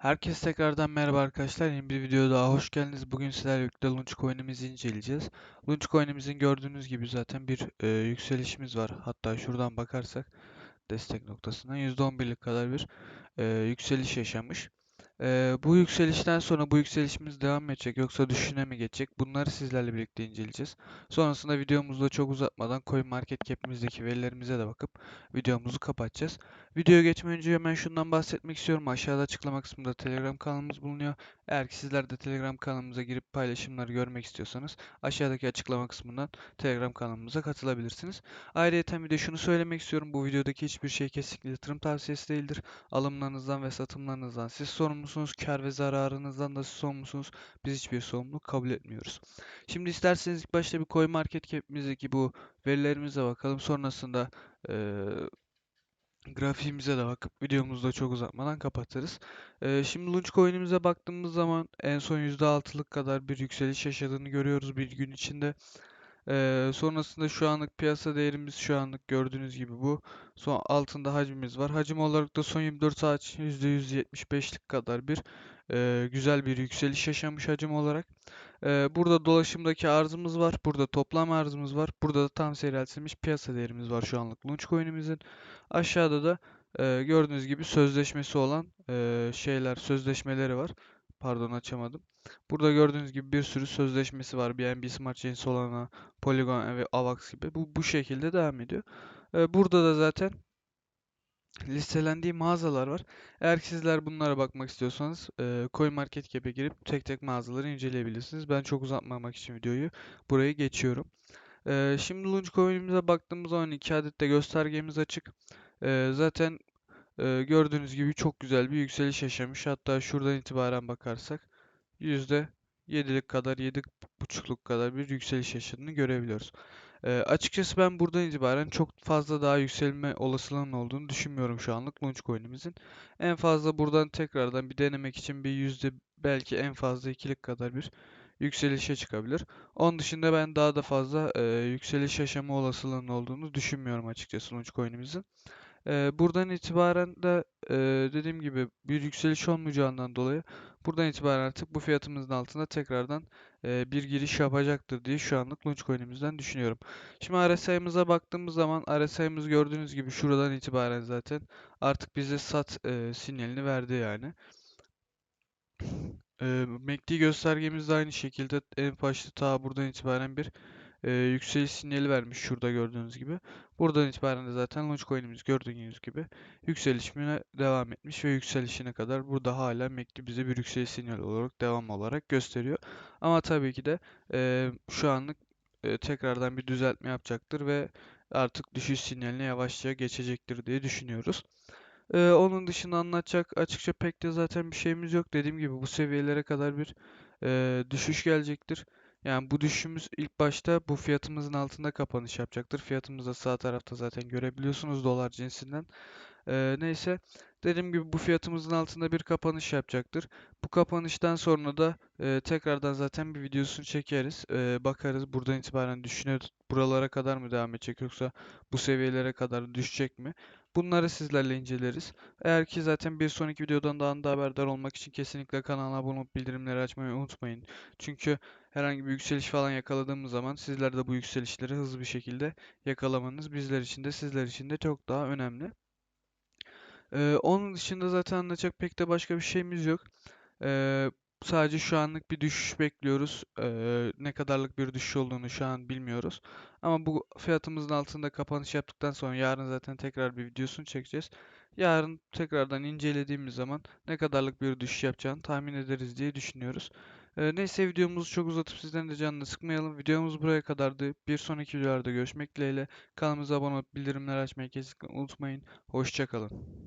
Herkese tekrardan merhaba arkadaşlar. Yeni bir videoya daha hoş geldiniz. Bugün sizlerle birlikte Launch Coin'imizi inceleyeceğiz. Launch Coin'imizin gördüğünüz gibi zaten bir e, yükselişimiz var. Hatta şuradan bakarsak destek noktasından %11'lik kadar bir e, yükseliş yaşamış. E, bu yükselişten sonra bu yükselişimiz devam edecek yoksa düşüşüne mi geçecek? Bunları sizlerle birlikte inceleyeceğiz. Sonrasında videomuzda çok uzatmadan CoinMarketCap'imizdeki verilerimize de bakıp videomuzu kapatacağız. Videoya geçmeden önce hemen şundan bahsetmek istiyorum. Aşağıda açıklama kısmında Telegram kanalımız bulunuyor. Eğer ki sizler de Telegram kanalımıza girip paylaşımları görmek istiyorsanız aşağıdaki açıklama kısmından Telegram kanalımıza katılabilirsiniz. Ayrıca bir de şunu söylemek istiyorum. Bu videodaki hiçbir şey kesinlikle yatırım tavsiyesi değildir. Alımlarınızdan ve satımlarınızdan siz sorumlusunuz. Kar ve zararınızdan da siz sorumlusunuz. Biz hiçbir sorumluluk kabul etmiyoruz. Şimdi isterseniz ilk başta bir CoinMarketCap'imizdeki bu verilerimize bakalım. Sonrasında eee grafiğimize de bakıp videomuzu da çok uzatmadan kapatırız. Ee, şimdi Launch Coin'imize baktığımız zaman en son %6'lık kadar bir yükseliş yaşadığını görüyoruz bir gün içinde. Ee, sonrasında şu anlık piyasa değerimiz şu anlık gördüğünüz gibi bu. Son altında hacmimiz var. Hacim olarak da son 24 saat için %175'lik kadar bir e, güzel bir yükseliş yaşamış hacim olarak. Ee, burada dolaşımdaki arzımız var. Burada toplam arzımız var. Burada da tam seyreltilmiş piyasa değerimiz var şu anlık Launch Coin'imizin. Aşağıda da e, gördüğünüz gibi sözleşmesi olan e, şeyler, sözleşmeleri var. Pardon açamadım. Burada gördüğünüz gibi bir sürü sözleşmesi var. BNB Smart Chain, Solana, Polygon ve Avax gibi. Bu bu şekilde devam ediyor. E, burada da zaten listelendiği mağazalar var. Eğer sizler bunlara bakmak istiyorsanız e, CoinMarketCap'e girip tek tek mağazaları inceleyebilirsiniz. Ben çok uzatmamak için videoyu buraya geçiyorum. E, şimdi Launchcoin'imize baktığımız zaman 2 adet de göstergemiz açık. E, zaten e, gördüğünüz gibi çok güzel bir yükseliş yaşamış. Hatta şuradan itibaren bakarsak %7'lik kadar, 7,5'luk kadar bir yükseliş yaşadığını görebiliyoruz. E, açıkçası ben buradan itibaren çok fazla daha yükselme olasılığının olduğunu düşünmüyorum şu anlık Launchcoin'imizin. En fazla buradan tekrardan bir denemek için bir yüzde belki en fazla ikilik kadar bir yükselişe çıkabilir. Onun dışında ben daha da fazla e, yükseliş yaşama olasılığının olduğunu düşünmüyorum açıkçası Launchcoin'imizin. Buradan itibaren de dediğim gibi bir yükseliş olmayacağından dolayı buradan itibaren artık bu fiyatımızın altında tekrardan bir giriş yapacaktır diye şu anlık Launchcoin'imizden düşünüyorum. Şimdi RSI'mıza baktığımız zaman RSI'mız gördüğünüz gibi şuradan itibaren zaten artık bize sat sinyalini verdi yani. E, MACD göstergemiz de aynı şekilde en başta ta buradan itibaren bir e, yükseliş sinyali vermiş şurada gördüğünüz gibi. Buradan itibaren de zaten Launchcoin'imiz gördüğünüz gibi yükselişine devam etmiş ve yükselişine kadar burada hala MACD bize bir yükseliş sinyali olarak devam olarak gösteriyor. Ama tabii ki de e, şu anlık e, tekrardan bir düzeltme yapacaktır ve artık düşüş sinyaline yavaşça geçecektir diye düşünüyoruz. Ee, onun dışında anlatacak açıkça pek de zaten bir şeyimiz yok. Dediğim gibi bu seviyelere kadar bir e, düşüş gelecektir. Yani bu düşüşümüz ilk başta bu fiyatımızın altında kapanış yapacaktır. Fiyatımız da sağ tarafta zaten görebiliyorsunuz dolar cinsinden. Ee, neyse dediğim gibi bu fiyatımızın altında bir kapanış yapacaktır. Bu kapanıştan sonra da e, tekrardan zaten bir videosunu çekeriz. E, bakarız buradan itibaren düşünüyor buralara kadar mı devam edecek yoksa bu seviyelere kadar düşecek mi? Bunları sizlerle inceleriz. Eğer ki zaten bir sonraki videodan daha da haberdar olmak için kesinlikle kanala abone olup bildirimleri açmayı unutmayın. Çünkü herhangi bir yükseliş falan yakaladığımız zaman sizler de bu yükselişleri hızlı bir şekilde yakalamanız bizler için de sizler için de çok daha önemli. Ee, onun dışında zaten anlatacak pek de başka bir şeyimiz yok. Ee, sadece şu anlık bir düşüş bekliyoruz. Ee, ne kadarlık bir düşüş olduğunu şu an bilmiyoruz. Ama bu fiyatımızın altında kapanış yaptıktan sonra yarın zaten tekrar bir videosunu çekeceğiz. Yarın tekrardan incelediğimiz zaman ne kadarlık bir düşüş yapacağını tahmin ederiz diye düşünüyoruz. Ee, neyse videomuzu çok uzatıp sizden de canını sıkmayalım. Videomuz buraya kadardı. Bir sonraki videolarda görüşmek dileğiyle. Kanalımıza abone olup bildirimleri açmayı kesinlikle unutmayın. Hoşçakalın.